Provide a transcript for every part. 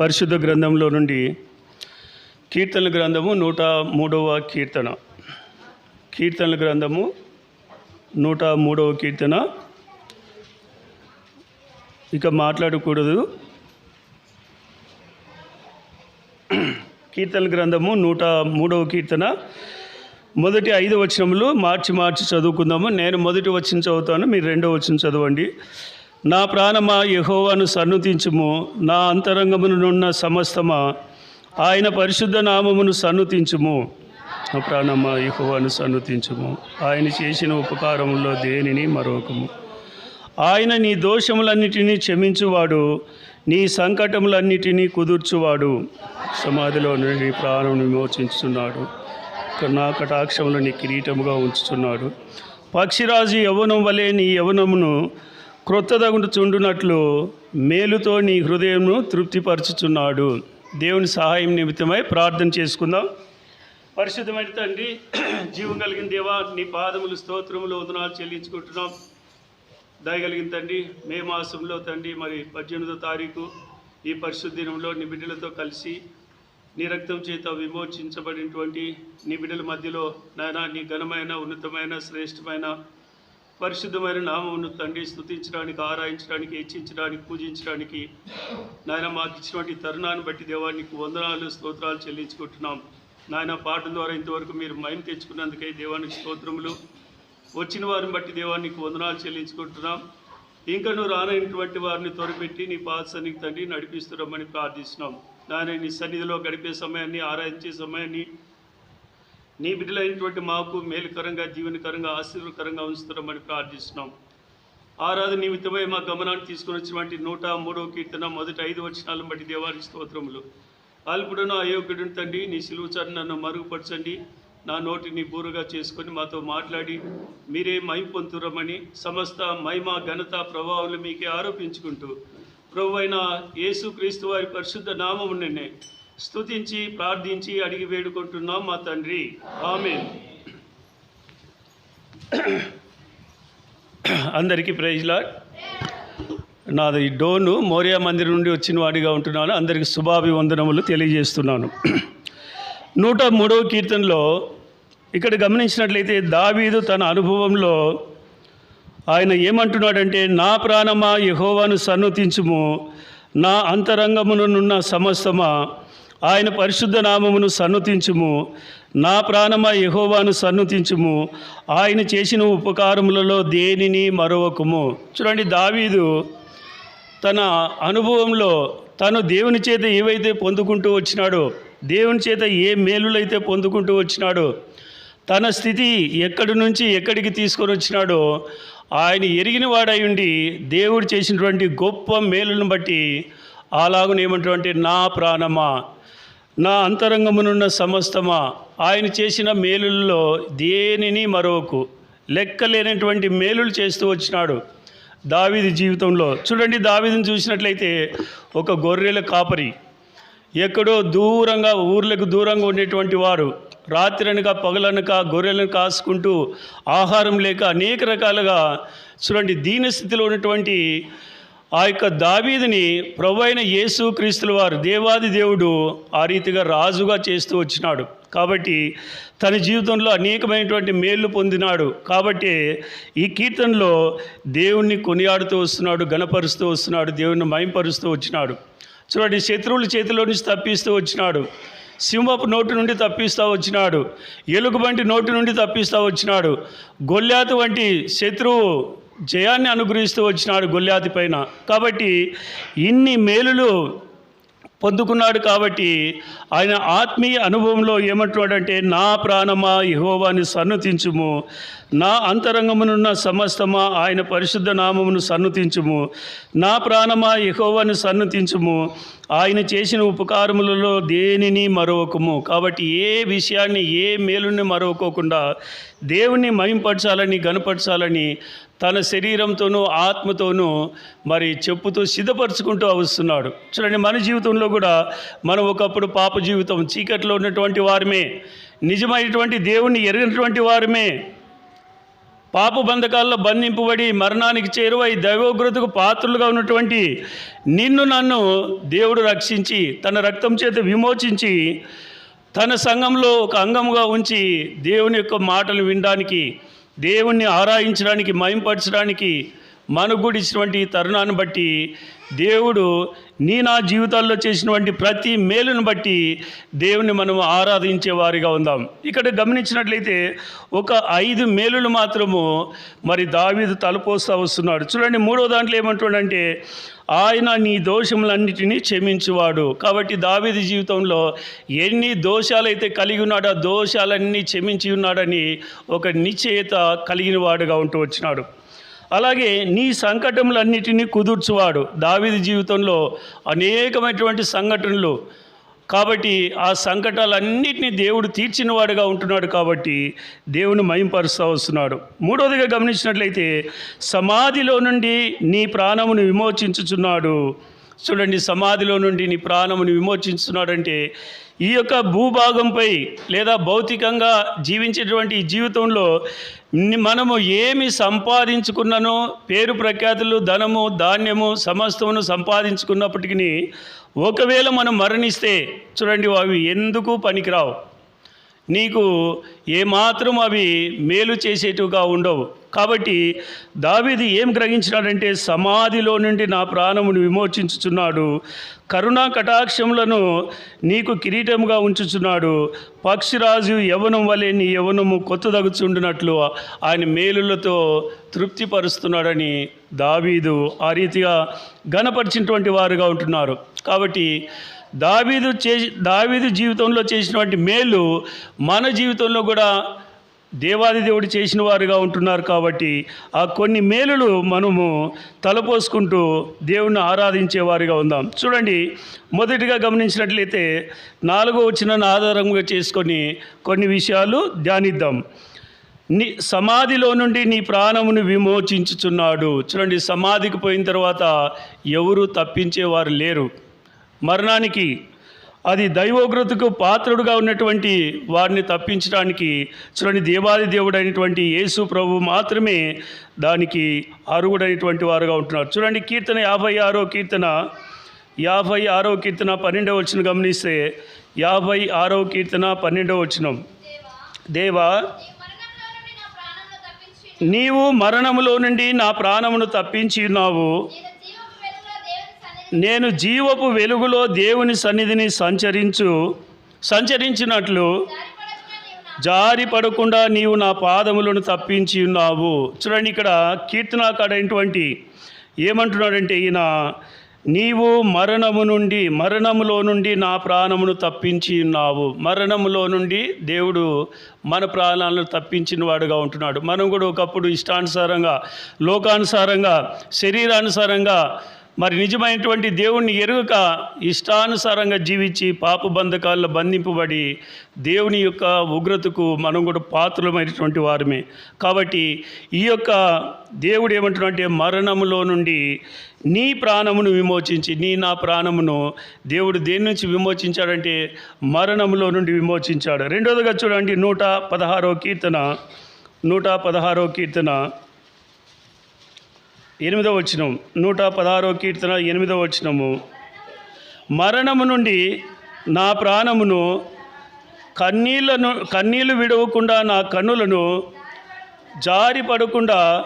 పరిశుద్ధ గ్రంథంలో నుండి కీర్తనల గ్రంథము నూట మూడవ కీర్తన. కీర్తనల గ్రంథము నూట మూడవ కీర్తన. ఇక మాట్లాడకూడదు. కీర్తన గ్రంథము నూట మూడవ కీర్తన. మొదటి ఐదు వచనములు మార్చి మార్చి చదువుకుందాము. నేను మొదటి వచ్చిన చదువుతాను మీరు రెండో వచ్చిన చదవండి. నా ప్రాణమా యహోవాను సన్నుతించుము. నా అంతరంగమునున్న సమస్తమా ఆయన పరిశుద్ధ నామమును సన్నుతించుము. నా ప్రాణమా యహోవాను సన్నుతించుము. ఆయన చేసిన ఉపకారములో దేనిని మరొకము. ఆయన నీ దోషములన్నిటినీ క్షమించువాడు నీ సంకటములన్నిటినీ కుదుర్చువాడు. సమాధిలో నీ ప్రాణం విమోచించుతున్నాడు నా కటాక్షములు నీ కిరీటముగా ఉంచుతున్నాడు పక్షిరాజు యవనం వలె నీ యవనమును క్రొత్తదగుండు చుండునట్లు మేలుతో నీ హృదయంను తృప్తిపరచుచున్నాడు. దేవుని సహాయం నిమిత్తమై ప్రార్థన చేసుకుందాం. పరిశుద్ధమైన తండ్రి జీవం కలిగిన దేవా నీ పాదములు స్తోత్రములు వదనాలు చెల్లించుకుంటున్నాం. దయగలిగిన తండ్రి మే మాసంలో తండ్రి మరి పద్దెనిమిదో తారీఖు ఈ పరిశుద్ధ దినంలో నీ బిడ్డలతో కలిసి నీ రక్తం చేత విమోచించబడినటువంటి నీ బిడ్డల మధ్యలో నాయన నీ ఘనమైన ఉన్నతమైన శ్రేష్టమైన పరిశుద్ధమైన నామమును తండ్రి స్థుతించడానికి ఆరాయించడానికి హెచ్చించడానికి పూజించడానికి. నాయన మాకు ఇచ్చినటువంటి తరుణాన్ని బట్టి దేవానికి వందనాలు స్తోత్రాలు చెల్లించుకుంటున్నాం. నాయన పాటల ద్వారా ఇంతవరకు మీరు మైం తెచ్చుకున్నందుకై దేవానికి స్తోత్రములు. వచ్చిన వారిని బట్టి దేవానికి వందనాలు చెల్లించుకుంటున్నాం. ఇంకా నువ్వు రానైనటువంటి వారిని త్వరపెట్టి నీ పాద సన్నిధి తండ్రి నడిపిస్తున్నామని ప్రార్థిస్తున్నాం. నాయన నీ సన్నిధిలో గడిపే సమయాన్ని ఆరాధించే సమయాన్ని నీ బిడ్డలైనటువంటి మాకు మేలుకరంగా జీవనకరంగా ఆశీర్వకరంగా ఉంచుతున్నామని ప్రార్థిస్తున్నాం. ఆరాధన నిమిత్తమై మా గమనాన్ని తీసుకుని వచ్చినటువంటి నూట మూడవ కీర్తన మొదటి ఐదు వచనాలను బట్టి దేవానికి స్తోత్రములు. అల్పుడును అయోగ్యుడును తండ్రి నీ సిలువుచారి నన్ను మరుగుపరచండి. నా నోటిని బూరుగా చేసుకొని మాతో మాట్లాడి మీరే మైపొంతురమని సమస్త మహిమ ఘనత ప్రభావాలు మీకే ఆరోపించుకుంటూ ప్రభు అయిన యేసుక్రీస్తు వారి పరిశుద్ధ నామమునే స్తుతించి ప్రార్థించి అడిగి వేడుకుంటున్నాం మా తండ్రి. ఆమె అందరికీ ప్రైజ్లా నాది డోను మౌర్యా మందిరం నుండి వచ్చిన వాడిగా ఉంటున్నాను. అందరికీ శుభాభివందనములు తెలియజేస్తున్నాను. నూట మూడవ కీర్తనలో ఇక్కడ గమనించినట్లయితే దావీదు తన అనుభవంలో ఆయన ఏమంటున్నాడంటే నా ప్రాణమా యహోవాను సన్నతించుము. నా అంతరంగమునున్న సమస్తమా ఆయన పరిశుద్ధ నామమును సన్నుతించుము. నా ప్రాణమ యహోవాను సన్నుతించుము. ఆయన చేసిన ఉపకారములలో దేనిని మరొకము చూడండి దావీదు తన అనుభవంలో తను దేవుని చేత ఏవైతే పొందుకుంటూ వచ్చినాడో దేవుని చేత ఏ మేలులైతే పొందుకుంటూ వచ్చినాడో తన స్థితి ఎక్కడి నుంచి ఎక్కడికి తీసుకొని వచ్చినాడో ఆయన ఎరిగిన వాడై ఉండి దేవుడు చేసినటువంటి గొప్ప మేలును బట్టి అలాగనేమంటే నా ప్రాణమా. నా అంతరంగమునున్న సమస్తమా ఆయన చేసిన మేలుల్లో దేనిని మరొకు లెక్కలేనటువంటి మేలులు చేస్తూ వచ్చినాడు దావీది జీవితంలో. చూడండి దావీదిని చూసినట్లయితే ఒక గొర్రెల కాపరి. ఎక్కడో దూరంగా ఊర్లకు దూరంగా ఉండేటువంటి వారు రాత్రనక పగలనక గొర్రెలను కాసుకుంటూ ఆహారం లేక అనేక రకాలుగా చూడండి దీనస్థితిలో ఉన్నటువంటి ఆ యొక్క దావీదిని ప్రభు అయిన యేసు క్రీస్తుల వారు దేవాది దేవుడు ఆ రీతిగా రాజుగా చేస్తూ వచ్చినాడు. కాబట్టి తన జీవితంలో అనేకమైనటువంటి మేళ్ళు పొందినాడు. కాబట్టి ఈ కీర్తనలో దేవుణ్ణి కొనియాడుతూ వస్తున్నాడు గణపరుస్తూ వస్తున్నాడు దేవుణ్ణి మయంపరుస్తూ వచ్చినాడు. చూడండి శత్రువుల చేతిలో నుంచి తప్పిస్తూ వచ్చినాడు. సింహపు నోటి నుండి తప్పిస్తూ వచ్చినాడు. ఎలుగుబంటి నోటి నుండి తప్పిస్తూ వచ్చినాడు. గొల్లాతు వంటి శత్రువు జయాన్ని అనుగ్రహిస్తూ వచ్చినాడు గొల్లాతి పైన. కాబట్టి ఇన్ని మేలులు పొందుకున్నాడు కాబట్టి ఆయన ఆత్మీయ అనుభవంలో ఏమంటున్నాడంటే నా ప్రాణమా యహోవాని సన్నుతించుము. నా అంతరంగమునున్న సమస్తమా ఆయన పరిశుద్ధ నామమును సన్నుతించుము. నా ప్రాణమా యహోవాని సన్నుతించుము. ఆయన చేసిన ఉపకారములలో దేనిని మరొకము కాబట్టి ఏ విషయాన్ని ఏ మేలుని మరొకోకుండా దేవుణ్ణి మహింపరచాలని గనపరచాలని తన శరీరంతోనూ ఆత్మతోనూ మరి చెప్పుతూ సిద్ధపరచుకుంటూ వస్తున్నాడు. చూడండి మన జీవితంలో కూడా మనం ఒకప్పుడు పాప జీవితం చీకట్లో ఉన్నటువంటి వారమే నిజమైనటువంటి దేవుణ్ణి ఎరిగినటువంటి వారమే పాప బంధకాల్లో బంధింపబడి మరణానికి చేరువై దైవోగ్రతకు పాత్రులుగా ఉన్నటువంటి నిన్ను నన్ను దేవుడు రక్షించి తన రక్తం చేత విమోచించి తన సంఘంలో ఒక అంగముగా ఉంచి దేవుని యొక్క మాటలు వినడానికి దేవుణ్ణి ఆరాధించడానికి మయంపరచడానికి మనకు కూడా ఇచ్చినటువంటి తరుణాన్ని బట్టి దేవుడు నీ నా జీవితాల్లో చేసినటువంటి ప్రతి మేలును బట్టి దేవుని మనం ఆరాధించే వారిగా ఉందాం. ఇక్కడ గమనించినట్లయితే ఒక ఐదు మేలులు మాత్రము మరి దావీదు తలపోస్తా వస్తున్నాడు. చూడండి మూడో దాంట్లో ఏమంటుండంటే ఆయన నీ దోషములన్నిటినీ క్షమించువాడు. కాబట్టి దావీది జీవితంలో ఎన్ని దోషాలైతే కలిగి ఉన్నాడో ఆ దోషాలన్నీ క్షమించి ఉన్నాడని ఒక నిశ్చయత కలిగిన వాడుగా ఉంటూ వచ్చినాడు. అలాగే నీ సంకటములన్నిటినీ కుదుర్చువాడు. దావిది జీవితంలో అనేకమైనటువంటి సంఘటనలు. కాబట్టి ఆ సంకటాలన్నింటినీ దేవుడు తీర్చినవాడుగా ఉంటున్నాడు కాబట్టి దేవుని మయంపరుస్తూ వస్తున్నాడు మూడవదిగా గమనించినట్లయితే సమాధిలో నుండి నీ ప్రాణమును విమోచించుచున్నాడు. చూడండి సమాధిలో నుండి నీ ప్రాణమును విమోచించుతున్నాడంటే ఈ యొక్క భూభాగంపై లేదా భౌతికంగా జీవించేటువంటి ఈ జీవితంలో మనము ఏమి సంపాదించుకున్ననో పేరు ప్రఖ్యాతులు ధనము ధాన్యము సమస్తమును సంపాదించుకున్నప్పటికీ ఒకవేళ మనం మరణిస్తే చూడండి అవి ఎందుకు పనికిరావు? నీకు ఏమాత్రం అవి మేలు చేసేటుగా ఉండవు. కాబట్టి దావిది ఏం గ్రహించినాడంటే సమాధిలో నుండి నా ప్రాణమును విమోచించుచున్నాడు. కరుణా కటాక్షములను నీకు కిరీటముగా ఉంచుచున్నాడు. పక్షిరాజు యవనం వలె నీ యవనము కొత్తదగుచుండునట్లు ఆయన మేలులతో తృప్తిపరుస్తున్నాడని దావీదు ఆ రీతిగా గణపరిచినటువంటి వారుగా ఉంటున్నారు. కాబట్టి దావీదు చే దావీదు జీవితంలో చేసినటువంటి మేలు మన జీవితంలో కూడా దేవాది దేవుడు చేసిన వారుగా ఉంటున్నారు కాబట్టి ఆ కొన్ని మేలులు మనము తలపోసుకుంటూ దేవుణ్ణి ఆరాధించే వారిగా ఉందాం. చూడండి మొదటిగా గమనించినట్లయితే నాలుగో వచ్చిన ఆధారంగా చేసుకొని కొన్ని విషయాలు ధ్యానిద్దాం. నీ సమాధిలో నుండి నీ ప్రాణమును విమోచించుచున్నాడు. చూడండి సమాధికి పోయిన తర్వాత ఎవరు తప్పించేవారు లేరు. మరణానికి అది దైవోగ్రతకు పాత్రుడుగా ఉన్నటువంటి వారిని తప్పించడానికి చూడండి దేవాది దేవుడు అయినటువంటి యేసు ప్రభు మాత్రమే దానికి అరుగుడైనటువంటి వారుగా ఉంటున్నారు. చూడండి కీర్తన యాభై ఆరో కీర్తన యాభై ఆరో కీర్తన పన్నెండవ వచ్చిన గమనిస్తే యాభై ఆరో కీర్తన పన్నెండవ వచ్చినం దేవా నీవు నీవు మరణములో నుండి నా ప్రాణమును తప్పించి ఉన్నావు. నేను జీవపు వెలుగులో దేవుని సన్నిధిని సంచరించు సంచరించినట్లు జారిపడకుండా నీవు నా జారి పడకుండా నీవు నా పాదములను తప్పించి ఉన్నావు. చూడండి ఇక్కడ కీర్తనాకాడైనటువంటి ఏమంటున్నాడంటే ఈయన నీవు మరణము నుండి మరణములో నుండి నా ప్రాణమును తప్పించి ఉన్నావు. మరణములో నుండి దేవుడు మన ప్రాణాలను తప్పించిన వాడుగా ఉంటున్నాడు. మనం కూడా ఒకప్పుడు ఇష్టానుసారంగా లోకానుసారంగా శరీరానుసారంగా మరి నిజమైనటువంటి దేవుణ్ణి ఎరుగక ఇష్టానుసారంగా జీవించి పాప బంధకాల్లో బంధింపబడి దేవుని యొక్క ఉగ్రతకు మనం కూడా పాత్రలమైనటువంటి వారమే. కాబట్టి ఈ యొక్క దేవుడు ఏమంటున్నాడంటే మరణములో నుండి నీ ప్రాణమును విమోచించి నీ నా ప్రాణమును దేవుడు దేని నుంచి విమోచించాడంటే మరణములో నుండి విమోచించాడు. రెండోదిగా చూడండి నూట పదహారో కీర్తన నూట పదహారో కీర్తన. ఎనిమిదవ వచనం నూట పదహారో కీర్తన ఎనిమిదవ వచనము. మరణము నుండి నా ప్రాణమును కన్నీళ్ళను కన్నీళ్ళు విడవకుండా నా కన్నులను జారి పడకుండా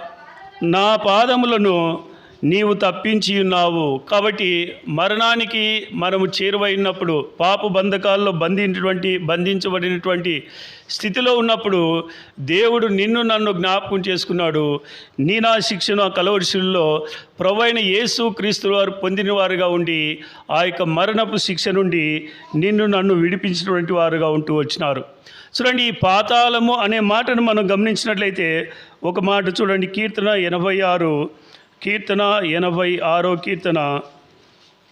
నా పాదములను నీవు తప్పించి ఉన్నావు. కాబట్టి మరణానికి మనము చేరువైనప్పుడు పాప బంధకాల్లో బంధించినటువంటి బంధించబడినటువంటి స్థితిలో ఉన్నప్పుడు దేవుడు నిన్ను నన్ను జ్ఞాపకం చేసుకున్నాడు. నీ నా శిక్షణ కలవరిశుల్లో ప్రవైన యేసు క్రీస్తు వారు పొందిన వారుగా ఉండి ఆ యొక్క మరణపు శిక్ష నుండి నిన్ను నన్ను విడిపించినటువంటి వారుగా ఉంటూ వచ్చినారు. చూడండి ఈ పాతాళము అనే మాటను మనం గమనించినట్లయితే ఒక మాట చూడండి కీర్తన ఎనభై ఆరు కీర్తన ఎనభై ఆరో కీర్తన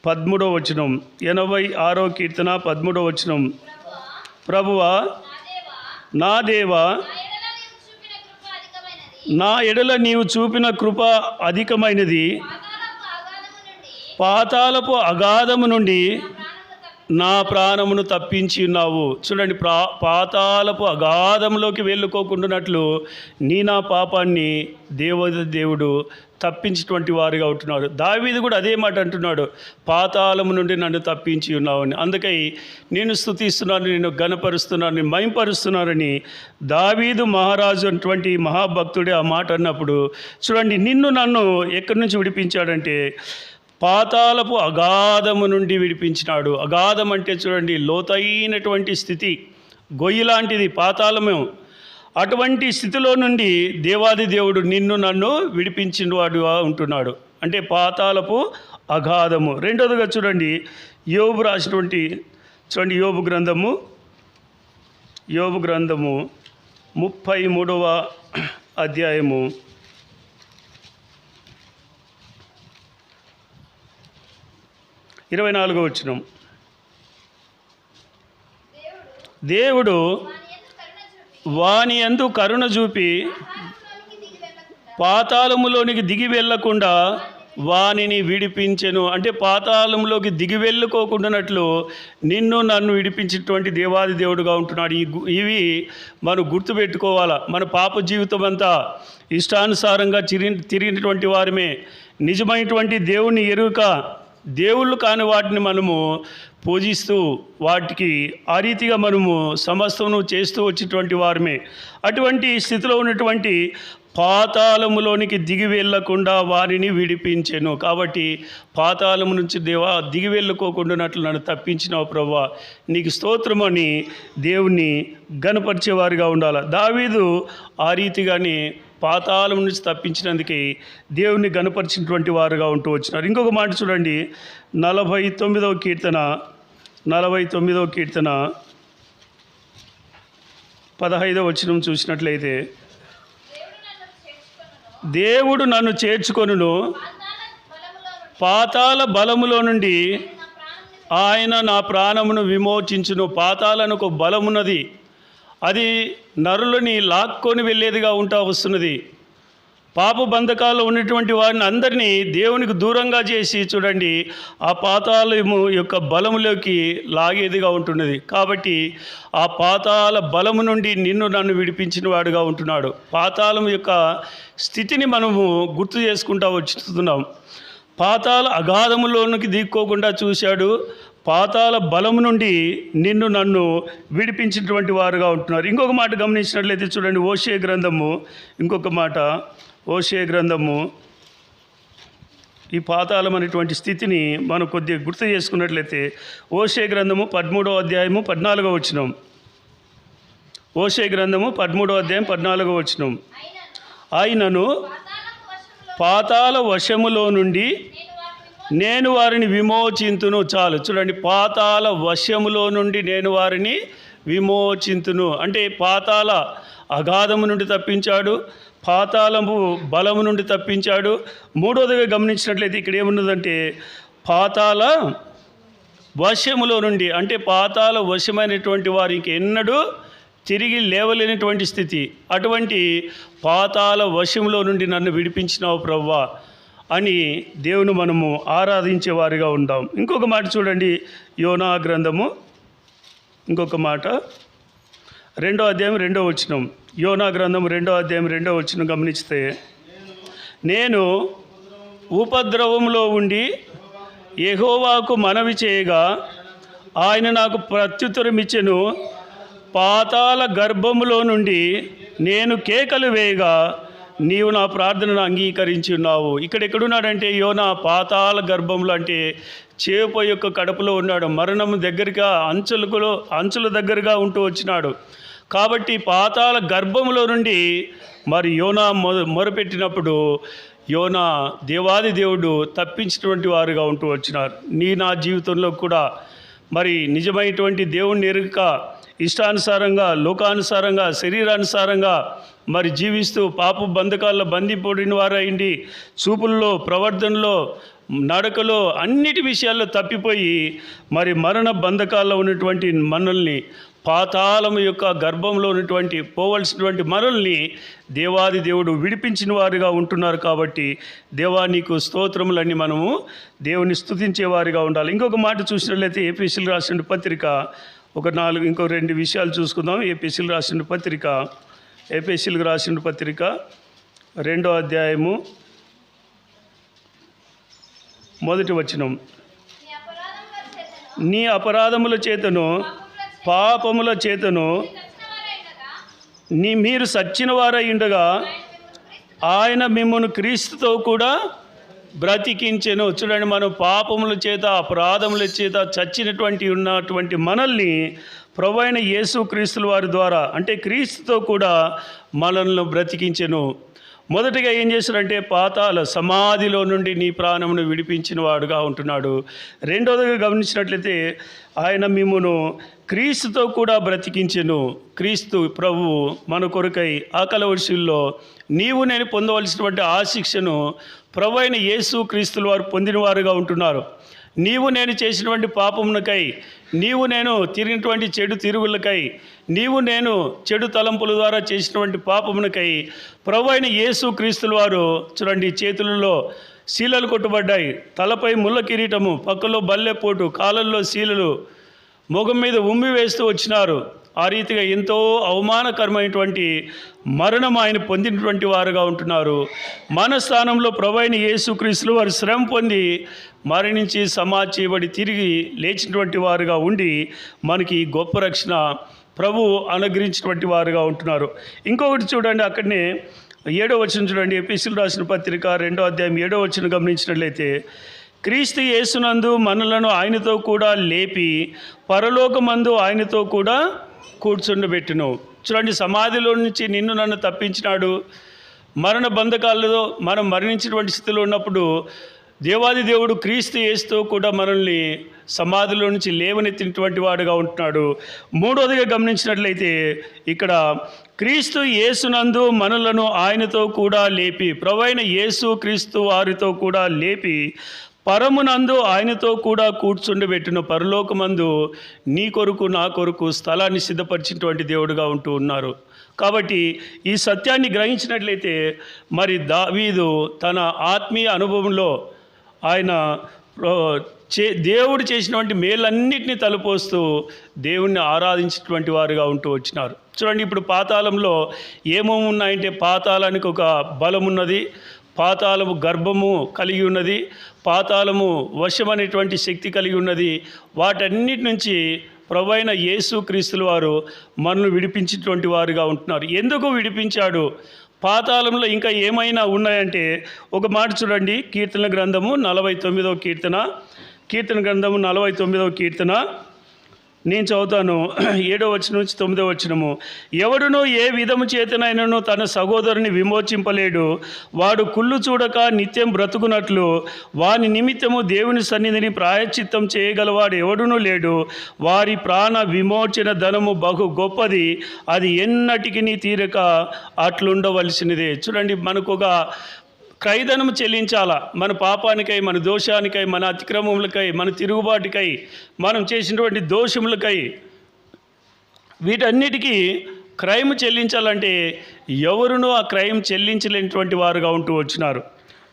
పదమూడో వచనం. ఎనభై ఆరో కీర్తన పదమూడో వచనం. ప్రభువా నా దేవా నా ఎడల నీవు చూపిన కృప అధికమైనది. పాతాళపు అగాధము నుండి పాతాలపు అగాధము నుండి నా ప్రాణమును తప్పించి ఉన్నావు. చూడండి ప్రా పాతాలపు అగాధంలోకి వెళ్ళుకోకుండానట్లు నీ నా పాపాన్ని దేవత దేవుడు తప్పించినటువంటి వారుగా ఉంటున్నాడు దావీదు కూడా అదే మాట అంటున్నాడు. పాతాళము నుండి నన్ను తప్పించి ఉన్నావని. అందుకై నేను స్థుతిస్తున్నాను నేను గణపరుస్తున్నాను నేను మయంపరుస్తున్నానని దావీదు మహారాజు అటువంటి మహాభక్తుడే ఆ మాట అన్నప్పుడు చూడండి నిన్ను నన్ను ఎక్కడి నుంచి విడిపించాడంటే పాతాలపు అగాధము నుండి విడిపించినాడు. అగాధం అంటే చూడండి లోతైనటువంటి స్థితి. గొయ్యి లాంటిది పాతాళము. అటువంటి స్థితిలో నుండి దేవాది దేవుడు నిన్ను నన్ను విడిపించిన వాడుగా ఉంటున్నాడు. అంటే పాతాలపు అగాధము. రెండోదిగా చూడండి యోబు రాసినటువంటి చూడండి యోబు గ్రంథము. యోబు గ్రంథము ముప్పై మూడవ అధ్యాయము. ఇరవై నాలుగో వచ్చినం దేవుడు వాని అందు కరుణ చూపి పాతాళములోనికి దిగి వెళ్ళకుండా వానిని విడిపించెను. అంటే పాతాళంలోకి దిగి వెళ్ళుకోకుండానట్లు నిన్ను నన్ను విడిపించినటువంటి దేవాది దేవుడుగా ఉంటున్నాడు. ఈ ఇవి మనం గుర్తుపెట్టుకోవాలా మన పాప జీవితం అంతా ఇష్టానుసారంగా చిరి తిరిగినటువంటి వారమే. నిజమైనటువంటి దేవుని ఎరుక దేవుళ్ళు కాని వాటిని మనము పూజిస్తూ వాటికి ఆ రీతిగా మనము సమస్తము చేస్తూ వచ్చేటువంటి వారమే. అటువంటి స్థితిలో ఉన్నటువంటి పాతాళములోనికి దిగి వెళ్ళకుండా వారిని విడిపించెను. కాబట్టి పాతాళము నుంచి దేవా దిగి వెళ్ళకోకుండానట్లు నన్ను తప్పించినావు ప్రభా నీకు స్తోత్రమని దేవుణ్ణి గనపరిచేవారిగా ఉండాలి. దావీదు ఆ రీతిగానే పాతాళం నుంచి తప్పించినందుకే దేవుణ్ణి గనపరిచినటువంటి వారుగా ఉంటూ వచ్చినారు. ఇంకొక మాట చూడండి. నలభై తొమ్మిదవ కీర్తన నలభై తొమ్మిదవ కీర్తన పదహైదవ వచనం చూసినట్లయితే దేవుడు నన్ను చేర్చుకొనును పాతాల బలములో నుండి ఆయన నా ప్రాణమును విమోచించును. పాతాలను ఒక బలమున్నది. అది నరులని లాక్కొని వెళ్ళేదిగా ఉంటా వస్తున్నది. పాప బంధకాల్లో ఉన్నటువంటి వారిని అందరినీ దేవునికి దూరంగా చేసి చూడండి ఆ పాతాళము యొక్క బలములోకి లాగేదిగా ఉంటున్నది. కాబట్టి ఆ పాతాల బలము నుండి నిన్ను నన్ను విడిపించిన వాడుగా ఉంటున్నాడు. పాతాళం యొక్క స్థితిని మనము గుర్తు చేసుకుంటా వచ్చుతున్నాం. పాతాల అగాధములోనికి దిక్కోకుండా చూశాడు. పాతాల బలము నుండి నిన్ను నన్ను విడిపించినటువంటి వారుగా ఉంటున్నారు. ఇంకొక మాట గమనించినట్లయితే చూడండి ఓషే గ్రంథము ఇంకొక మాట ఓషే గ్రంథము. ఈ పాతాళం అనేటువంటి స్థితిని మనం కొద్దిగా గుర్తు చేసుకున్నట్లయితే ఓషే గ్రంథము పదమూడవ అధ్యాయము పద్నాలుగో వచ్చినాం ఓషే గ్రంథము పదమూడవ అధ్యాయం పద్నాలుగో వచ్చినాం ఆయనను పాతాల వశములో నుండి నేను వారిని విమోచింతును చాలు. చూడండి పాతాల వశములో నుండి నేను వారిని విమోచింతును. అంటే పాతాల అగాధము నుండి తప్పించాడు పాతాళము బలము నుండి తప్పించాడు. మూడోదిగా గమనించినట్లయితే ఇక్కడ ఏమున్నదంటే పాతాల వశములో నుండి అంటే పాతాల వశమైనటువంటి వారికి ఎన్నడూ తిరిగి లేవలేనటువంటి స్థితి. అటువంటి పాతాల వశంలో నుండి నన్ను విడిపించినావు ప్రవ్వా. అని దేవుని మనము ఆరాధించే వారిగా ఉందాం. ఇంకొక మాట చూడండి యోనా గ్రంథము. ఇంకొక మాట. రెండో అధ్యాయం రెండో వచనం. యోనా గ్రంథం రెండో అధ్యాయం రెండో వచనం గమనిస్తే నేను ఉపద్రవంలో ఉండి ఎహోవాకు మనవి చేయగా ఆయన నాకు ప్రత్యుత్తరం ఇచ్చెను పాతాల గర్భములో నుండి నేను కేకలు వేయగా నీవు నా ప్రార్థనను అంగీకరించి ఉన్నావు. ఇక్కడ ఎక్కడున్నాడంటే యోనా పాతాల గర్భంలో అంటే చేప యొక్క కడుపులో ఉన్నాడు. మరణం దగ్గరగా అంచులకు అంచుల దగ్గరగా ఉంటూ వచ్చినాడు. కాబట్టి పాతాల గర్భంలో నుండి మరి యోనా మొ మొరపెట్టినప్పుడు యోనా దేవాది దేవుడు తప్పించినటువంటి వారుగా ఉంటూ వచ్చినారు. నీ నా జీవితంలో కూడా మరి నిజమైనటువంటి దేవుణ్ణి ఎరుక ఇష్టానుసారంగా లోకానుసారంగా శరీరానుసారంగా మరి జీవిస్తూ పాప బంధకాల్లో బంధిపడిన వారైండి చూపుల్లో ప్రవర్తనలో నడకలో అన్నిటి విషయాల్లో తప్పిపోయి మరి మరణ బంధకాల్లో ఉన్నటువంటి మనల్ని పాతాళం యొక్క గర్భంలో ఉన్నటువంటి పోవలసినటువంటి మనల్ని దేవాది దేవుడు విడిపించిన వారుగా ఉంటున్నారు కాబట్టి దేవా నీకు స్తోత్రములన్నీ మనము దేవుని స్తుతించే వారిగా ఉండాలి. ఇంకొక మాట చూసినట్లయితే ఏపీసీలు రాసిన పత్రిక ఒక నాలుగు ఇంకో రెండు విషయాలు చూసుకుందాం. ఏపీసీలు రాసిన పత్రిక ఏపీసీలకు రాసిన పత్రిక రెండో అధ్యాయము మొదటి వచనం. నీ అపరాధముల చేతను పాపముల చేతను నీ మీరు సచ్చిన వారై ఉండగా ఆయన మిమ్మల్ని క్రీస్తుతో కూడా బ్రతికించెను. చూడండి మనం పాపముల చేత అపరాధముల చేత చచ్చినటువంటి ఉన్నటువంటి మనల్ని ప్రభు అయిన యేసు క్రీస్తుల వారి ద్వారా అంటే క్రీస్తుతో కూడా మనల్ని బ్రతికించెను. మొదటిగా ఏం చేశాడంటే పాతాల సమాధిలో నుండి నీ ప్రాణమును విడిపించిన వాడుగా ఉంటున్నాడు. రెండోదిగా గమనించినట్లయితే ఆయన మిమ్మును క్రీస్తుతో కూడా బ్రతికించెను. క్రీస్తు ప్రభు మన కొరకై ఆకల వర్షుల్లో నీవు నేను పొందవలసినటువంటి ఆ శిక్షను ప్రభు అయిన యేసు క్రీస్తుల వారు పొందినవారుగా ఉంటున్నారు. నీవు నేను చేసినటువంటి పాపమునకై నీవు నేను తిరిగినటువంటి చెడు తిరుగులకై నీవు నేను చెడు తలంపుల ద్వారా చేసినటువంటి పాపమునకై ప్రభు అయిన యేసు క్రీస్తుల వారు చూడండి చేతులలో శీలలు కొట్టుబడ్డాయి. తలపై ముళ్ళ కిరీటము పక్కలో బల్లెపోటు కాలంలో శీలలు ముఖం మీద ఉమ్మి వేస్తూ వచ్చినారు. ఆ రీతిగా ఎంతో అవమానకరమైనటువంటి మరణం ఆయన పొందినటువంటి వారుగా ఉంటున్నారు. మన స్థానంలో ప్రభు అయిన యేసుక్రీస్తులు వారు శ్రమ పొంది మరణించి సమాధి తిరిగి లేచినటువంటి వారుగా ఉండి మనకి గొప్ప రక్షణ ప్రభు అనుగ్రహించినటువంటి వారుగా ఉంటున్నారు. ఇంకొకటి చూడండి అక్కడనే ఏడో వచ్చిన చూడండి. ఎపిసిల్ రాసిన పత్రిక రెండో అధ్యాయం ఏడో వచ్చిన గమనించినట్లయితే క్రీస్తు యేసునందు మనలను ఆయనతో కూడా లేపి పరలోకమందు ఆయనతో కూడా కూర్చుండబెట్టును. చూడండి సమాధిలో నుంచి నిన్ను నన్ను తప్పించినాడు. మరణ బంధకాలలో మనం మరణించినటువంటి స్థితిలో ఉన్నప్పుడు దేవాది దేవుడు క్రీస్తు యేసుతో కూడా మనల్ని సమాధిలో నుంచి లేవనెత్తినటువంటి వాడుగా ఉంటున్నాడు. మూడోదిగా గమనించినట్లయితే ఇక్కడ క్రీస్తు యేసునందు మనలను ఆయనతో కూడా లేపి ప్రవైన యేసు క్రీస్తు వారితో కూడా లేపి పరమునందు ఆయనతో కూడా కూర్చుండబెట్టిన పరలోకమందు నీ కొరకు నా కొరకు స్థలాన్ని సిద్ధపరిచినటువంటి దేవుడుగా ఉంటూ ఉన్నారు. కాబట్టి ఈ సత్యాన్ని గ్రహించినట్లయితే మరి దావీదు తన ఆత్మీయ అనుభవంలో ఆయన చే దేవుడు చేసినటువంటి మేలన్నిటినీ తలపోస్తూ దేవుణ్ణి ఆరాధించినటువంటి వారుగా ఉంటూ వచ్చినారు. చూడండి ఇప్పుడు పాతాళంలో ఏమేమి ఉన్నాయంటే పాతాళానికి ఒక బలం ఉన్నది పాతాళము గర్భము కలిగి ఉన్నది పాతాళము వశం అనేటువంటి శక్తి కలిగి ఉన్నది. వాటన్నిటి నుంచి ప్రభైన యేసు క్రీస్తుల వారు మనల్ని విడిపించినటువంటి వారుగా ఉంటున్నారు. ఎందుకు విడిపించాడు? పాతాళంలో ఇంకా ఏమైనా ఉన్నాయంటే ఒక మాట చూడండి. కీర్తన గ్రంథము నలభై తొమ్మిదవ కీర్తన. కీర్తన గ్రంథము నలభై తొమ్మిదవ కీర్తన. నేను చదువుతాను. ఏడో వచ్చిన నుంచి తొమ్మిదో వచ్చినము ఎవడునో ఏ విధము చేతనైనను తన సహోదరుని విమోచింపలేడు. వాడు కుళ్ళు చూడక నిత్యం బ్రతుకున్నట్లు వాని నిమిత్తము దేవుని సన్నిధిని ప్రాయశ్చిత్తం చేయగలవాడు ఎవడునూ లేడు. వారి ప్రాణ విమోచన ధనము బహు గొప్పది. అది ఎన్నటికి తీరక అట్లుండవలసినదే. చూడండి మనకు ఒక క్రైదనము చెల్లించాలా? మన పాపానికై మన దోషానికై మన అతిక్రమములకై మన తిరుగుబాటుకై మనం చేసినటువంటి దోషములకై వీటన్నిటికీ క్రైమ్ చెల్లించాలంటే ఎవరునూ ఆ క్రైమ్ చెల్లించలేనటువంటి వారుగా ఉంటూ వచ్చినారు.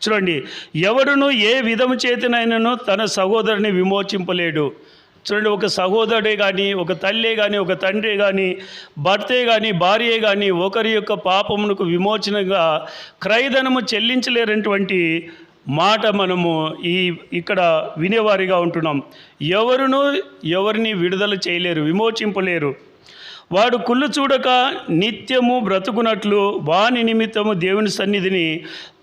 చూడండి ఎవరును ఏ విధము చేతనైనను తన సహోదరుని విమోచింపలేడు. చూడండి ఒక సహోదరుడే కానీ ఒక తల్లే కానీ ఒక తండ్రి కానీ భర్తే కానీ భార్యే కానీ ఒకరి యొక్క పాపమునకు విమోచనగా క్రయధనము చెల్లించలేనటువంటి మాట మనము ఈ ఇక్కడ వినేవారిగా ఉంటున్నాం. ఎవరును ఎవరిని విడుదల చేయలేరు విమోచింపలేరు. వాడు కుళ్ళు చూడక నిత్యము బ్రతుకున్నట్లు వాని నిమిత్తము దేవుని సన్నిధిని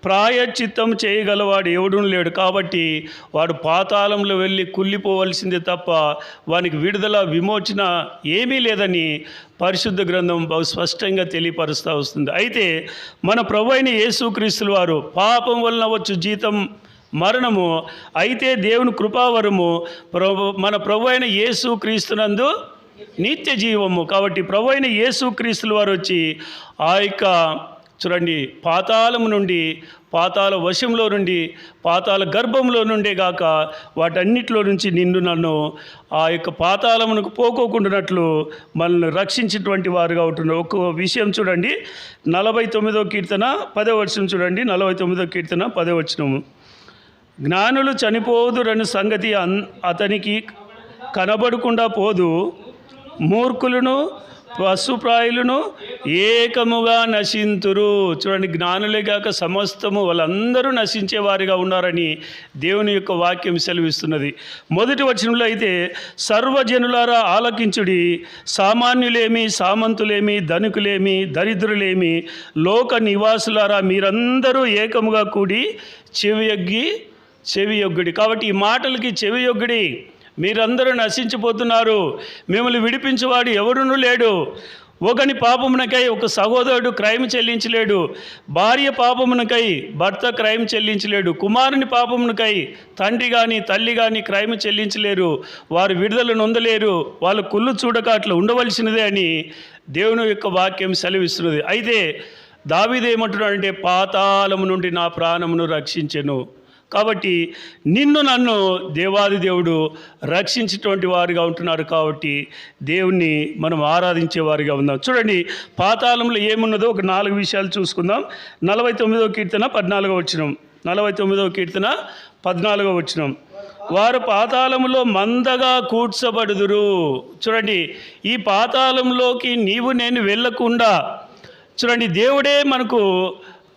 ప్రాయచిత్తం చేయగలవాడు ఎవడూ లేడు. కాబట్టి వాడు పాతాళంలో వెళ్ళి కుళ్ళిపోవలసిందే తప్ప వానికి విడుదల విమోచన ఏమీ లేదని పరిశుద్ధ గ్రంథం బహు స్పష్టంగా తెలియపరుస్తూ వస్తుంది. అయితే మన ప్రభు అయిన యేసుక్రీస్తుల వారు పాపం వలన వచ్చు జీతం మరణము అయితే దేవుని కృపావరము ప్రభు మన ప్రభు అయిన యేసు క్రీస్తునందు నిత్య జీవము. కాబట్టి ప్రభు అయిన యేసు క్రీస్తుల వారు వచ్చి ఆ యొక్క చూడండి పాతాళము నుండి పాతాల వశంలో నుండి పాతాల గర్భంలో నుండే గాక వాటన్నిటిలో నుంచి నిన్ను నన్ను ఆ యొక్క పాతాళమునకు పోకోకుండానట్లు మనల్ని రక్షించినటువంటి వారుగా ఉంటున్నారు. ఒక విషయం చూడండి నలభై తొమ్మిదో కీర్తన పదో వచనం చూడండి నలభై తొమ్మిదో కీర్తన పదో వచనము. జ్ఞానులు చనిపోదురని సంగతి అన్ అతనికి కనబడకుండా పోదు. మూర్ఖులను పశుప్రాయులను ఏకముగా నశింతురు. చూడండి జ్ఞానులే కాక సమస్తము వాళ్ళందరూ నశించే వారిగా ఉన్నారని దేవుని యొక్క వాక్యం సెలవిస్తున్నది. మొదటి వచనంలో అయితే సర్వజనులారా ఆలకించుడి సామాన్యులేమి సామంతులేమి ధనికులేమి దరిద్రులేమి లోక నివాసులారా మీరందరూ ఏకముగా కూడి చెవియొగ్గి చెవియొగ్గుడి. కాబట్టి ఈ మాటలకి చెవియొగ్గుడి. మీరందరూ నశించిపోతున్నారు. మిమ్మల్ని విడిపించేవాడు ఎవరునూ లేడు. ఒకని పాపమునకై ఒక సహోదరుడు క్రైమ్ చెల్లించలేడు. భార్య పాపమునకై భర్త క్రైమ్ చెల్లించలేడు. కుమారుని పాపమునకై తండ్రి కానీ తల్లి కానీ క్రైమ్ చెల్లించలేరు. వారు విడుదల నొందలేరు. వాళ్ళ కుళ్ళు చూడక అట్లా ఉండవలసినదే అని దేవుని యొక్క వాక్యం సెలవిస్తున్నది. అయితే దావిదేమంటున్నాడంటే పాతాళము నుండి నా ప్రాణమును రక్షించెను. కాబట్టి నిన్ను నన్ను దేవాది దేవుడు రక్షించేటువంటి వారిగా ఉంటున్నారు కాబట్టి దేవుణ్ణి మనం ఆరాధించే వారిగా ఉందాం. చూడండి పాతాళంలో ఏమున్నదో ఒక నాలుగు విషయాలు చూసుకుందాం. నలభై తొమ్మిదవ కీర్తన పద్నాలుగో వచ్చినం నలభై తొమ్మిదవ కీర్తన పద్నాలుగో వచ్చినం వారు పాతాళములో మందగా కూర్చబడుదురు. చూడండి ఈ పాతాళంలోకి నీవు నేను వెళ్ళకుండా. చూడండి దేవుడే మనకు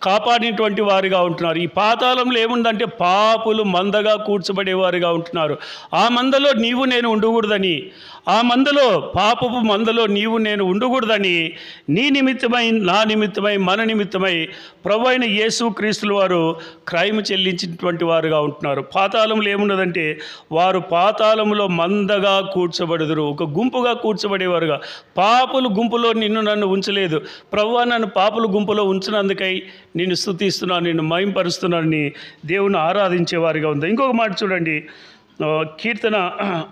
కాపాడినటువంటి వారిగా ఉంటున్నారు. ఈ పాతాళంలో ఏముందంటే పాపులు మందగా కూర్చబడేవారుగా ఉంటున్నారు. ఆ మందలో నీవు నేను ఉండకూడదని ఆ మందలో పాపపు మందలో నీవు నేను ఉండకూడదని నీ నిమిత్తమై నా నిమిత్తమై మన నిమిత్తమై ప్రభు అయిన యేసు క్రీస్తుల వారు క్రైమ్ చెల్లించినటువంటి వారుగా ఉంటున్నారు. పాతాళంలో ఏమున్నదంటే వారు పాతాళంలో మందగా కూర్చబడుదురు ఒక గుంపుగా కూర్చబడేవారుగా. పాపులు గుంపులో నిన్ను నన్ను ఉంచలేదు. ప్రభు నన్ను పాపుల గుంపులో ఉంచినందుకై నిన్ను స్తుతిస్తున్నాను నిన్ను మయంపరుస్తున్నానని దేవుని ఆరాధించేవారిగా ఉంది. ఇంకొక మాట చూడండి. కీర్తన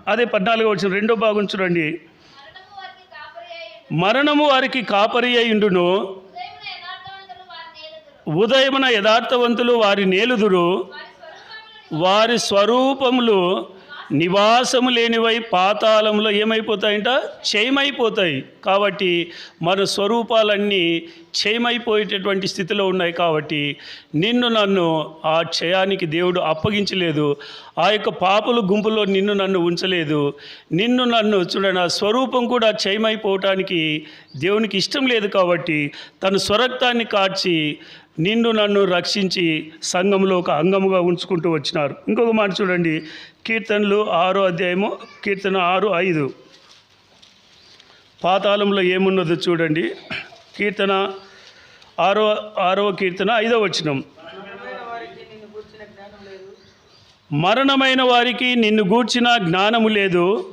అదే పద్నాలుగో వచ్చిన రెండో భాగం చూడండి. మరణము వారికి కాపరి అయిండును ఉదయమున యథార్థవంతులు వారి నేలుదురు. వారి స్వరూపములు నివాసము లేనివై పాతాళంలో ఏమైపోతాయంట? క్షయమైపోతాయి. కాబట్టి మన స్వరూపాలన్నీ క్షయమైపోయేటటువంటి స్థితిలో ఉన్నాయి కాబట్టి నిన్ను నన్ను ఆ క్షయానికి దేవుడు అప్పగించలేదు. ఆ యొక్క పాపుల గుంపులో నిన్ను నన్ను ఉంచలేదు. నిన్ను నన్ను చూడండి ఆ స్వరూపం కూడా క్షయమైపోవటానికి దేవునికి ఇష్టం లేదు కాబట్టి తన స్వరక్తాన్ని కార్చి నిన్ను నన్ను రక్షించి సంఘంలో ఒక అంగముగా ఉంచుకుంటూ వచ్చినారు. ఇంకొక మాట చూడండి కీర్తనలు ఆరో అధ్యాయము కీర్తన ఆరు ఐదు. పాతాళంలో ఏమున్నదో చూడండి. కీర్తన ఆరో ఆరవ కీర్తన ఐదవ వచనం. మరణమైన వారికి నిన్ను గూర్చిన జ్ఞానము లేదు.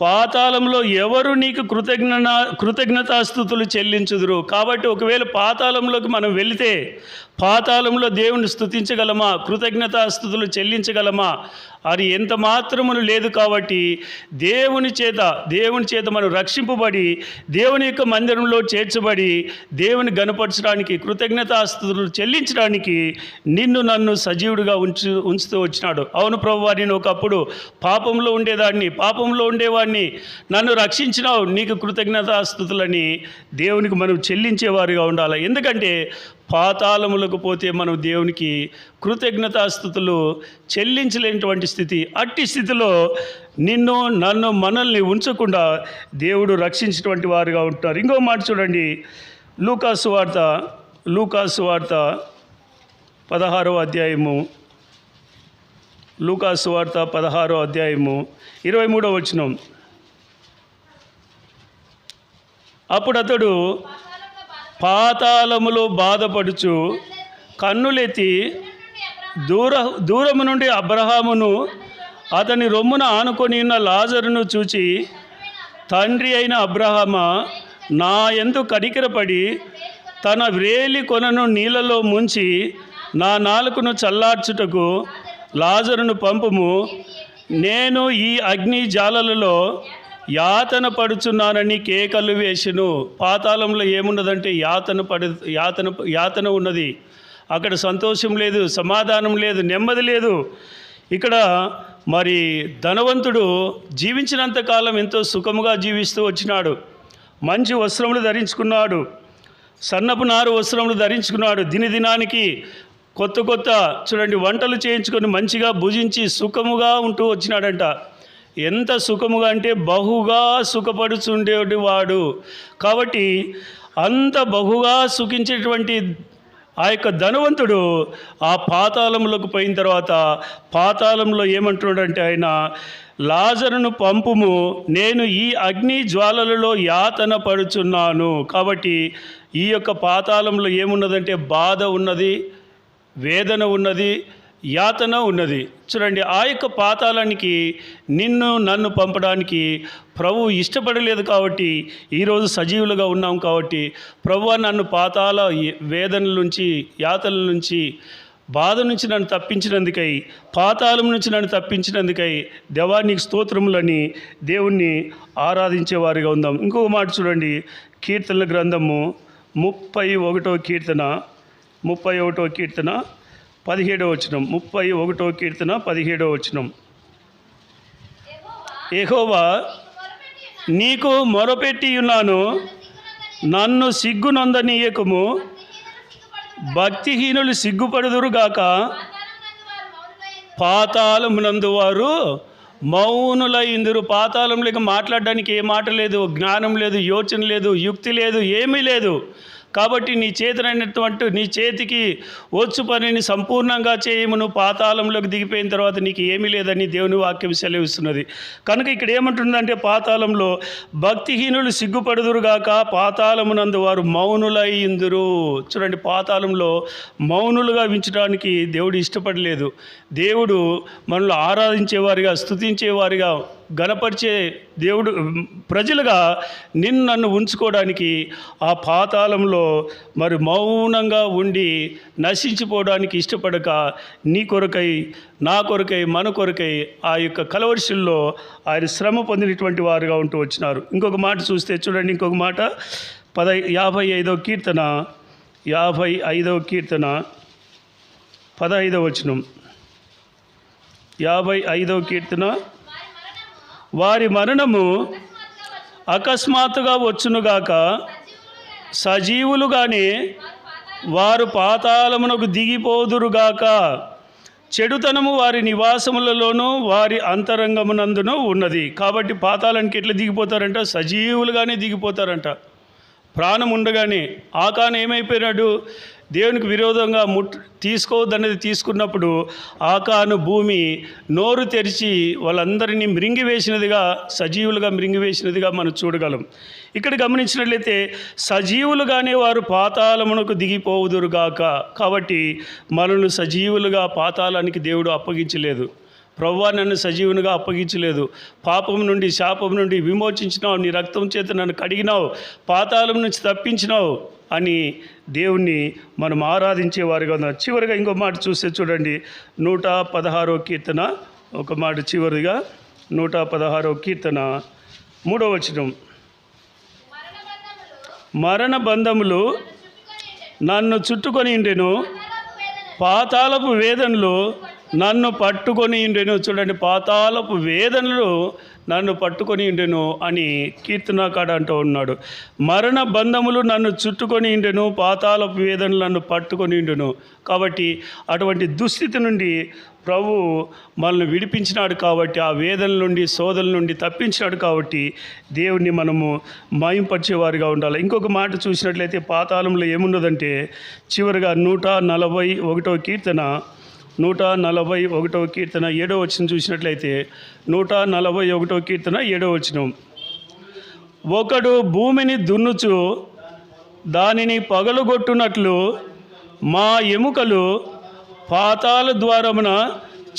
పాతాళంలో ఎవరు నీకు కృతజ్ఞ కృతజ్ఞతాస్థుతులు చెల్లించుదురు? కాబట్టి ఒకవేళ పాతాళంలోకి మనం వెళితే పాతాళంలో దేవుని స్థుతించగలమా కృతజ్ఞతాస్థుతులు చెల్లించగలమా? అది ఎంత మాత్రమును లేదు కాబట్టి దేవుని చేత దేవుని చేత మనం రక్షింపబడి దేవుని యొక్క మందిరంలో చేర్చబడి దేవుని గనపరచడానికి కృతజ్ఞతాస్థుతులు చెల్లించడానికి నిన్ను నన్ను సజీవుడిగా ఉంచు ఉంచుతూ వచ్చినాడు. అవును ప్రభు నేను ఒకప్పుడు పాపంలో ఉండేదాన్ని పాపంలో ఉండేవాడిని. నన్ను రక్షించినావు నీకు కృతజ్ఞతాస్థుతులని దేవునికి మనం చెల్లించేవారుగా ఉండాలి. ఎందుకంటే పాతాళములకు పోతే మనం దేవునికి కృతజ్ఞతాస్థుతులు చెల్లించలేనటువంటి స్థితి. అట్టి స్థితిలో నిన్ను నన్ను మనల్ని ఉంచకుండా దేవుడు రక్షించినటువంటి వారుగా ఉంటారు. ఇంకో మాట చూడండి. లూకాసు వార్త లూకాసు వార్త పదహారో అధ్యాయము. లూకాసు వార్త పదహారో అధ్యాయము ఇరవై మూడో వచనం. అప్పుడు అతడు పాతాళములో బాధపడుచు కన్నులెత్తి దూర దూరము నుండి అబ్రహామును అతని రొమ్మున ఆనుకొని ఉన్న లాజరును చూచి తండ్రి అయిన అబ్రహమ నా ఎందు కనికరపడి తన వ్రేలి కొనను నీళ్ళలో ముంచి నా నాలుకను చల్లార్చుటకు లాజరును పంపుము. నేను ఈ అగ్ని జాలలలో యాతన పడుచున్నానని కేకలు వేసిను. పాతాళంలో ఏమున్నదంటే యాతన పడు యాతన యాతన ఉన్నది. అక్కడ సంతోషం లేదు సమాధానం లేదు నెమ్మది లేదు. ఇక్కడ మరి ధనవంతుడు జీవించినంత కాలం ఎంతో సుఖముగా జీవిస్తూ వచ్చినాడు. మంచి వస్త్రములు ధరించుకున్నాడు. సన్నపు నారు వస్త్రములు ధరించుకున్నాడు. దినదినానికి కొత్త కొత్త చూడండి వంటలు చేయించుకొని మంచిగా భుజించి సుఖముగా ఉంటూ వచ్చినాడంట. ఎంత సుఖముగా అంటే బహుగా సుఖపడుచుండేటి వాడు. కాబట్టి అంత బహుగా సుఖించేటువంటి ఆ యొక్క ధనవంతుడు ఆ పాతాళంలోకి పోయిన తర్వాత పాతాళంలో ఏమంటున్నాడంటే ఆయన లాజరును పంపుము నేను ఈ అగ్ని జ్వాలలలో యాతన పడుచున్నాను. కాబట్టి ఈ యొక్క పాతాళంలో ఏమున్నదంటే బాధ ఉన్నది వేదన ఉన్నది యాతన ఉన్నది. చూడండి ఆ యొక్క పాతాళానికి నిన్ను నన్ను పంపడానికి ప్రభు ఇష్టపడలేదు కాబట్టి ఈరోజు సజీవులుగా ఉన్నాం కాబట్టి ప్రభు నన్ను పాతాల వేదనల నుంచి యాతనల నుంచి బాధ నుంచి నన్ను తప్పించినందుకై పాతాళం నుంచి నన్ను తప్పించినందుకై దేవానికి స్తోత్రములని దేవుణ్ణి ఆరాధించేవారిగా ఉందాం. ఇంకొక మాట చూడండి కీర్తనల గ్రంథము ముప్పై ఒకటో కీర్తన ముప్పై ఒకటో కీర్తన. పదిహేడో వచనం. ముప్పై ఒకటో కీర్తన పదిహేడో వచనం. ఏహోవా నీకు మొరపెట్టి ఉన్నాను నన్ను సిగ్గునందనీయకము. భక్తిహీనులు సిగ్గుపడుదురుగాక. పాతాళమునందు వారు మౌనుల ఇందురు పాతాళంలోకి మాట్లాడడానికి ఏ మాట లేదు జ్ఞానం లేదు యోచన లేదు యుక్తి లేదు ఏమీ లేదు. కాబట్టి నీ చేతనైనటువంటి నీ చేతికి వచ్చు పనిని సంపూర్ణంగా చేయమును పాతాళంలోకి దిగిపోయిన తర్వాత నీకు ఏమీ లేదని దేవుని వాక్యం సెలవిస్తున్నది. కనుక ఇక్కడ ఏమంటుందంటే పాతాళంలో భక్తిహీనులు సిగ్గుపడుదురుగాక పాతాళమునందు వారు మౌనులై ఇందురు. చూడండి పాతాళంలో మౌనులుగా వించడానికి దేవుడు ఇష్టపడలేదు. దేవుడు మనల్ని ఆరాధించేవారిగా స్తుతించేవారిగా గణపరిచే దేవుడు ప్రజలుగా నిన్ను నన్ను ఉంచుకోవడానికి ఆ పాతాళంలో మరి మౌనంగా ఉండి నశించిపోవడానికి ఇష్టపడక నీ కొరకై నా కొరకై మన కొరకై ఆ యొక్క కలవర్షుల్లో ఆయన శ్రమ పొందినటువంటి వారుగా ఉంటూ వచ్చినారు. ఇంకొక మాట చూస్తే చూడండి ఇంకొక మాట. పద యాభై ఐదవ కీర్తన యాభై ఐదవ కీర్తన పదహైదవ వచనం. యాభై ఐదవ కీర్తన వారి మరణము అకస్మాత్తుగా వచ్చునుగాక సజీవులుగానే వారు పాతాళమునకు దిగిపోదురుగాక. చెడుతనము వారి నివాసములలోనూ వారి అంతరంగమునందును ఉన్నది. కాబట్టి పాతాళానికి ఎట్లా దిగిపోతారంట? సజీవులుగానే దిగిపోతారంట. ప్రాణం ఉండగానే ఆకాన్ ఏమైపోయినాడు దేవునికి విరోధంగా ముట్ తీసుకోవద్దన్నది తీసుకున్నప్పుడు ఆకాను భూమి నోరు తెరిచి వాళ్ళందరినీ మృంగివేసినదిగా సజీవులుగా మృంగివేసినదిగా మనం చూడగలం. ఇక్కడ గమనించినట్లయితే సజీవులుగానే వారు పాతాళమునకు దిగిపోవుదురుగాక. కాబట్టి మనల్ని సజీవులుగా పాతాళానికి దేవుడు అప్పగించలేదు. ప్రవ్వా నన్ను సజీవునిగా అప్పగించలేదు. పాపం నుండి శాపం నుండి విమోచించినావు. నీ రక్తం చేత నన్ను కడిగినావు. పాతాళం నుంచి తప్పించినావు అని దేవుణ్ణి మనం ఆరాధించేవారుగా ఉన్నాం. చివరిగా ఇంకో మాట చూస్తే చూడండి. నూట పదహారో కీర్తన ఒక మాట చివరిగా నూట పదహారో కీర్తన మూడో వచనం. మరణ బంధములు నన్ను చుట్టుకొని ఉండెను. పాతాళపు వేదనలు నన్ను పట్టుకొని ఉండెను చూడండి పాతాళపు వేదనలు నన్ను పట్టుకొని ఉండెను అని కీర్తనాకాడు అంటూ ఉన్నాడు. మరణ బంధములు నన్ను చుట్టుకొని ఉండెను పాతాళపు వేదనలు నన్ను పట్టుకొని ఉండెను. కాబట్టి అటువంటి దుస్థితి నుండి ప్రభు మనల్ని విడిపించినాడు కాబట్టి ఆ వేదన నుండి శోధల నుండి తప్పించినాడు కాబట్టి దేవుణ్ణి మనము మాయంపరిచేవారిగా ఉండాలి. ఇంకొక మాట చూసినట్లయితే పాతాళంలో ఏమున్నదంటే చివరిగా నూట నలభై ఒకటో కీర్తన నూట నలభై ఒకటో కీర్తన ఏడో వచ్చిన చూసినట్లయితే నూట నలభై ఒకటో కీర్తన ఏడో వచ్చినం ఒకడు భూమిని దున్నుచు దానిని పగలుగొట్టునట్లు మా ఎముకలు పాతాల ద్వారమున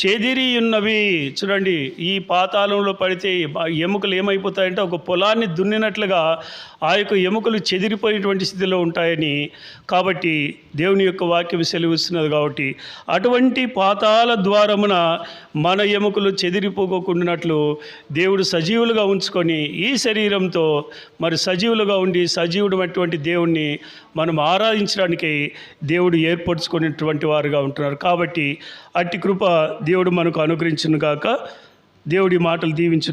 చెదిరి ఉన్నవి చూడండి ఈ పాతాళంలో పడితే ఎముకలు ఏమైపోతాయంటే ఒక పొలాన్ని దున్నినట్లుగా ఆ యొక్క ఎముకలు చెదిరిపోయినటువంటి స్థితిలో ఉంటాయని. కాబట్టి దేవుని యొక్క వాక్యం సెలవిస్తున్నది కాబట్టి అటువంటి పాతాల ద్వారమున మన ఎముకలు చెదిరిపోకుండాట్లు దేవుడు సజీవులుగా ఉంచుకొని ఈ శరీరంతో మరి సజీవులుగా ఉండి సజీవుడు అటువంటి దేవుణ్ణి మనం ఆరాధించడానికి దేవుడు ఏర్పరచుకునేటువంటి వారుగా ఉంటున్నారు. కాబట్టి అట్టి కృప దేవుడు మనకు అనుగ్రహించును గాక దేవుడి మాటలు దీవించును